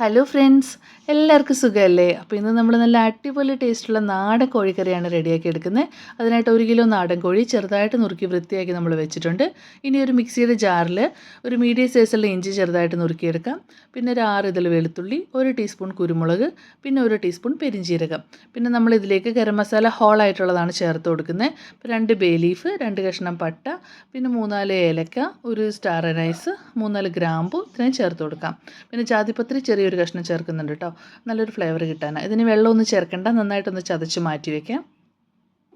Hello friends എല്ലാവർക്കും സുഖമല്ലേ? അപ്പോൾ ഇന്ന് നമ്മൾ നല്ല അടിപൊളി ടേസ്റ്റുള്ള നാടൻ കോഴിക്കറിയാണ് റെഡിയാക്കി എടുക്കുന്നത്. അതിനായിട്ട് ഒരു കിലോ നാടൻ കോഴി ചെറുതായിട്ട് നുറുക്കി വൃത്തിയാക്കി നമ്മൾ വെച്ചിട്ടുണ്ട്. ഇനി ഒരു മിക്സിയുടെ ജാറിൽ ഒരു മീഡിയം സൈസുള്ള ഇഞ്ചി ചെറുതായിട്ട് നുറുക്കിയെടുക്കാം. പിന്നെ ഒരു ആറ് ഇതിൽ വെളുത്തുള്ളി ഒരു ടീസ്പൂൺ കുരുമുളക് പിന്നെ ഒരു ടീസ്പൂൺ പെരിഞ്ചീരകം പിന്നെ നമ്മൾ ഇതിലേക്ക് ഗരം മസാല ഹോളായിട്ടുള്ളതാണ് ചേർത്ത് കൊടുക്കുന്നത്. ഇപ്പോൾ രണ്ട് ബേ ലീഫ് രണ്ട് കഷ്ണം പട്ട പിന്നെ മൂന്നാൽ ഏലക്ക ഒരു സ്റ്റാർ റൈസ് മൂന്നാൽ ഗ്രാമ്പു ഇത്രയും ചേർത്ത് കൊടുക്കാം. പിന്നെ ജാതിപത്രി ചെറിയ ചെറിയൊരു കഷ്ണം ചേർക്കുന്നുണ്ട് കേട്ടോ നല്ലൊരു ഫ്ലേവർ കിട്ടാനാണ് ഇതിന് വെള്ളമൊന്നും ചേർക്കേണ്ട. നന്നായിട്ടൊന്ന് ചതച്ച് മാറ്റി വയ്ക്കാം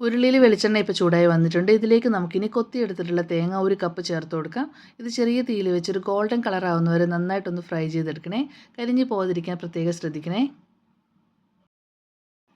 ഉരുളിയിൽ വെളിച്ചെണ്ണ ഇപ്പോൾ ചൂടായി വന്നിട്ടുണ്ട്. ഇതിലേക്ക് നമുക്കിനി കൊത്തിയെടുത്തിട്ടുള്ള തേങ്ങ ഒരു കപ്പ് ചേർത്ത് കൊടുക്കാം. ഇത് ചെറിയ തീയിൽ വെച്ചൊരു ഗോൾഡൻ കളർ ആവുന്നവരെ നന്നായിട്ടൊന്ന് ഫ്രൈ ചെയ്തെടുക്കണേ. കരിഞ്ഞ് പോകാതിരിക്കാൻ പ്രത്യേകം ശ്രദ്ധിക്കണേ.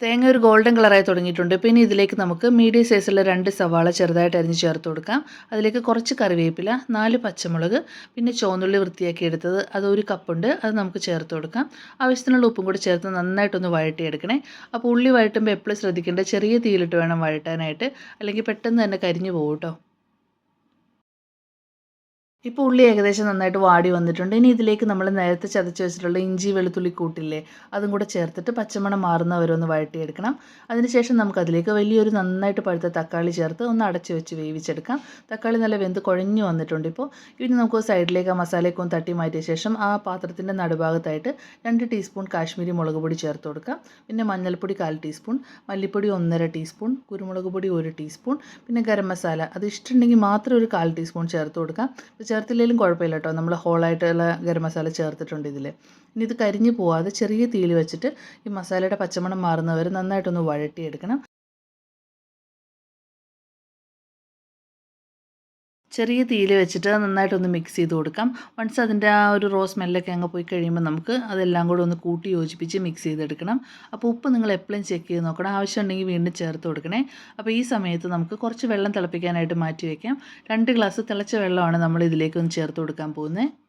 തേങ്ങ ഒരു ഗോൾഡൻ കളറായി തുടങ്ങിയിട്ടുണ്ട്. പിന്നെ ഇതിലേക്ക് നമുക്ക് മീഡിയം സൈസുള്ള രണ്ട് സവാള ചെറുതായിട്ട് അരിഞ്ഞ് ചേർത്ത് കൊടുക്കാം. അതിലേക്ക് കുറച്ച് കറിവേപ്പില നാല് പച്ചമുളക് പിന്നെ ചോന്നുള്ളി വൃത്തിയാക്കി എടുത്തത് അത് ഒരു കപ്പുണ്ട് അത് നമുക്ക് ചേർത്ത് കൊടുക്കാം. ആവശ്യത്തിനുള്ള ഉപ്പും കൂടി ചേർത്ത് നന്നായിട്ടൊന്ന് വഴട്ടിയെടുക്കണേ അപ്പോൾ ഉള്ളി വഴട്ടുമ്പോൾ എപ്പോഴും ശ്രദ്ധിക്കേണ്ട ചെറിയ തീയിലിട്ട് വേണം വഴട്ടാനായിട്ട് അല്ലെങ്കിൽ പെട്ടെന്ന് തന്നെ കരിഞ്ഞു പോകും കേട്ടോ ഇപ്പോൾ ഉള്ളി ഏകദേശം നന്നായിട്ട് വാടി വന്നിട്ടുണ്ട്. ഇനി ഇതിലേക്ക് നമ്മൾ നേരത്തെ ചതച്ച് വെച്ചിട്ടുള്ള ഇഞ്ചി വെളുത്തുള്ളി കൂട്ടില്ലേ അതും കൂടെ ചേർത്തിട്ട് പച്ചമണം മാറുന്നവരെ ഒന്ന് വഴട്ടിയെടുക്കണം അതിനുശേഷം നമുക്ക് അതിലേക്ക് വലിയൊരു നന്നായിട്ട് പഴുത്ത തക്കാളി ചേർത്ത് ഒന്ന് അടച്ചു വെച്ച് വേവിച്ചെടുക്കാം. തക്കാളി നല്ല വെന്ത് കുഴഞ്ഞു വന്നിട്ടുണ്ട് ഇപ്പോൾ ഇനി നമുക്ക് സൈഡിലേക്ക് ആ മസാലയൊക്കെ ഒന്ന് തട്ടി മാറ്റിയ ശേഷം ആ പാത്രത്തിന്റെ നടുഭാഗത്തായിട്ട് രണ്ട് ടീസ്പൂൺ കാശ്മീരി മുളക് പൊടി ചേർത്ത് കൊടുക്കാം. പിന്നെ മഞ്ഞൾപ്പൊടി കാൽ ടീസ്പൂൺ മല്ലിപ്പൊടി ഒന്നര ടീസ്പൂൺ കുരുമുളക് പൊടി ഒരു ടീസ്പൂൺ പിന്നെ ഗരം മസാല അത് ഇഷ്ടമുണ്ടെങ്കിൽ മാത്രം ഒരു കാൽ ടീസ്പൂൺ ചേർത്ത് കൊടുക്കാം. ചേർത്തില്ലെങ്കിലും കുഴപ്പമില്ല കേട്ടോ നമ്മൾ ഹോളായിട്ടുള്ള ഗരം മസാല ചേർത്തിട്ടുണ്ട് ഇതിൽ ഇനി ഇത് കരിഞ്ഞു പോവാതെ ചെറിയ തീയിൽ വെച്ചിട്ട് ഈ മസാലയുടെ പച്ചമണം മാറുന്നവരെ നന്നായിട്ടൊന്ന് വഴട്ടിയെടുക്കണം ചെറിയ തീയിൽ വെച്ചിട്ട് നന്നായിട്ടൊന്ന് മിക്സ് ചെയ്ത് കൊടുക്കാം. വൺസ് അതിന്റെ ആ ഒരു റോ സ്മെല്ലൊക്കെ അങ്ങ് പോയി കഴിയുമ്പോൾ നമുക്ക് അതെല്ലാം കൂടെ ഒന്ന് കൂട്ടി യോജിപ്പിച്ച് മിക്സ് ചെയ്തെടുക്കണം. അപ്പോൾ ഉപ്പ് നിങ്ങൾ എപ്പോഴും ചെക്ക് ചെയ്ത് നോക്കണം. ആവശ്യമുണ്ടെങ്കിൽ വീണ്ടും ചേർത്ത് കൊടുക്കണേ. അപ്പോൾ ഈ സമയത്ത് നമുക്ക് കുറച്ച് വെള്ളം തിളപ്പിക്കാനായിട്ട് മാറ്റി വയ്ക്കാം. രണ്ട് ഗ്ലാസ് തിളച്ച വെള്ളമാണ് നമ്മൾ ഇതിലേക്ക് ഒന്ന് ചേർത്ത് കൊടുക്കാൻ പോകുന്നത്.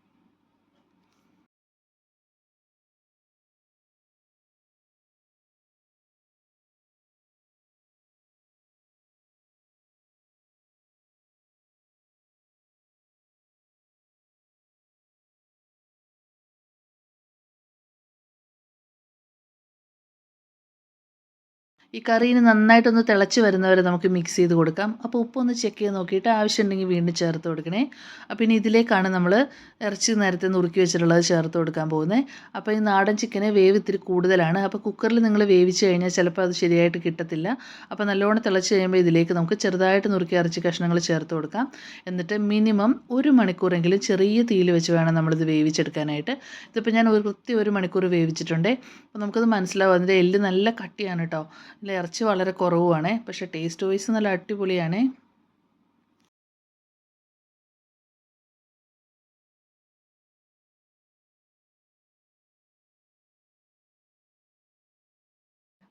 ഈ കറിന് നന്നായിട്ടൊന്ന് തിളച്ച് വരുന്നവരെ നമുക്ക് മിക്സ് ചെയ്ത് കൊടുക്കാം. അപ്പോൾ ഉപ്പൊന്ന് ചെക്ക് ചെയ്ത് നോക്കിയിട്ട് ആവശ്യമുണ്ടെങ്കിൽ വീണ്ടും ചേർത്ത് കൊടുക്കണേ. അപ്പോൾ ഇനി ഇതിലേക്കാണ് നമ്മൾ ഇറച്ചി നേരത്തെ നുറുക്കി വെച്ചിട്ടുള്ളത് ചേർത്ത് കൊടുക്കാൻ പോകുന്നത്. അപ്പോൾ ഈ നാടൻ ചിക്കന് വേവ് ഇത്തിരി കൂടുതലാണ്. അപ്പോൾ കുക്കറിൽ നിങ്ങൾ വേവിച്ച് കഴിഞ്ഞാൽ ചിലപ്പോൾ അത് ശരിയായിട്ട് കിട്ടത്തില്ല. അപ്പോൾ നല്ലോണം തിളച്ച് കഴിയുമ്പോൾ ഇതിലേക്ക് നമുക്ക് ചെറുതായിട്ട് നുറുക്കി ഇറച്ചി കഷ്ണങ്ങൾ ചേർത്ത് കൊടുക്കാം. എന്നിട്ട് മിനിമം ഒരു മണിക്കൂറെങ്കിലും ചെറിയ തീയിൽ വെച്ച് വേണം നമ്മളിത് വേവിച്ചെടുക്കാനായിട്ട്. ഇതിപ്പോൾ ഞാൻ ഒരു കൃത്യം ഒരു മണിക്കൂർ വേവിച്ചിട്ടുണ്ട്. അപ്പോൾ നമുക്കത് മനസ്സിലാവും. അതിന്റെ എല്ല് നല്ല കട്ടിയാണ് കേട്ടോ ഇതിൽ ഇറച്ചി വളരെ കുറവുമാണ്. പക്ഷെ ടേസ്റ്റ് വൈസ് നല്ല അടിപൊളിയാണ്.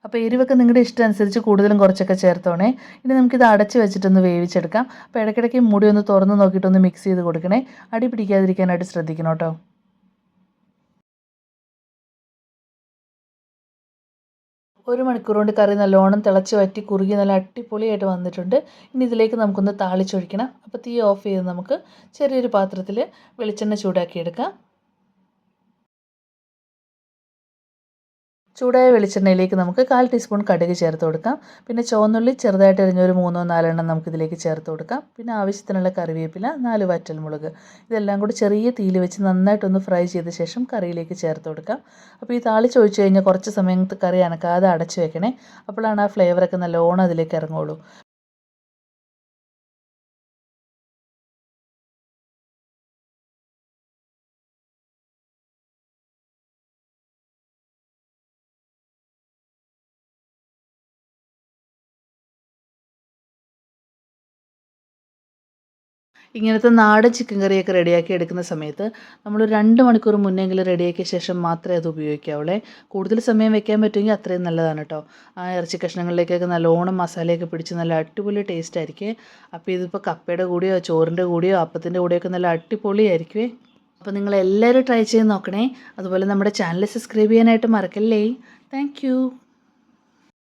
അപ്പോൾ എരിവൊക്കെ നിങ്ങളുടെ ഇഷ്ടം അനുസരിച്ച് കൂടുതലും കുറച്ചൊക്കെ ചേർത്തോണേ. ഇനി നമുക്കിത് അടച്ച് വെച്ചിട്ടൊന്ന് വേവിച്ചെടുക്കാം. അപ്പോൾ ഇടയ്ക്കിടയ്ക്ക് മുടി ഒന്ന് തുറന്ന് നോക്കിയിട്ടൊന്ന് മിക്സ് ചെയ്ത് കൊടുക്കണേ. അടി പിടിക്കാതിരിക്കാനായിട്ട് ശ്രദ്ധിക്കണം കേട്ടോ. ഒരു മണിക്കൂർ കൊണ്ട് കറി നല്ലോണം തിളച്ച് വറ്റി കുറുകി നല്ല അടിപൊളിയായിട്ട് വന്നിട്ടുണ്ട്. ഇനി ഇതിലേക്ക് നമുക്കൊന്ന് താളിച്ചൊഴിക്കണം. അപ്പോൾ തീ ഓഫ് ചെയ്ത് നമുക്ക് ചെറിയൊരു പാത്രത്തിൽ വെളിച്ചെണ്ണ ചൂടാക്കിയെടുക്കാം. ചൂടായ വെളിച്ചെണ്ണയിലേക്ക് നമുക്ക് കാൽ ടീസ്പൂൺ കടുക് ചേർത്ത് കൊടുക്കാം. പിന്നെ ചുവന്നുള്ളി ചെറുതായിട്ട് എറിഞ്ഞൊരു മൂന്നോ നാലെണ്ണം നമുക്കിതിലേക്ക് ചേർത്ത് കൊടുക്കാം. പിന്നെ ആവശ്യത്തിനുള്ള കറിവേപ്പില നാല് വറ്റൽമുളക്. ഇതെല്ലാം കൂടി ചെറിയ തീയിൽ വെച്ച് നന്നായിട്ടൊന്ന് ഫ്രൈ ചെയ്ത ശേഷം കറിയിലേക്ക് ചേർത്ത് കൊടുക്കാം. അപ്പോൾ ഈ താളി ചോദിച്ചു കഴിഞ്ഞാൽ കുറച്ച് സമയത്ത് കറി അനക്കാതെ അടച്ചു വെക്കണേ. അപ്പോഴാണ് ആ ഫ്ലേവറൊക്കെ നല്ലോണം അതിലേക്ക് ഇറങ്ങുള്ളൂ ഇങ്ങനത്തെ നാടൻ ചിക്കൻ കറിയൊക്കെ റെഡിയാക്കി എടുക്കുന്ന സമയത്ത് നമ്മൾ രണ്ട് മണിക്കൂർ മുന്നെങ്കിലും റെഡിയാക്കിയ ശേഷം മാത്രമേ അത് ഉപയോഗിക്കാവുള്ളേ. കൂടുതൽ സമയം വെക്കാൻ പറ്റുമെങ്കിൽ അത്രയും നല്ലതാണ് കേട്ടോ ആ ഇറച്ചി കഷ്ണങ്ങളിലേക്കൊക്കെ നല്ലോണം മസാലയൊക്കെ പിടിച്ച് നല്ല അടിപൊളി ടേസ്റ്റ് ആയിരിക്കും. അപ്പോൾ ഇതിപ്പോൾ കപ്പയുടെ കൂടെയോ ചോറിന്റെ കൂടെയോ അപ്പത്തിന്റെ കൂടെയൊക്കെ നല്ല അടിപൊളിയായിരിക്കുമേ അപ്പോൾ നിങ്ങൾ എല്ലാവരും ട്രൈ ചെയ്ത് നോക്കണേ. അതുപോലെ നമ്മുടെ ചാനൽ സബ്സ്ക്രൈബ് ചെയ്യാനായിട്ട് മറക്കല്ലേ. താങ്ക്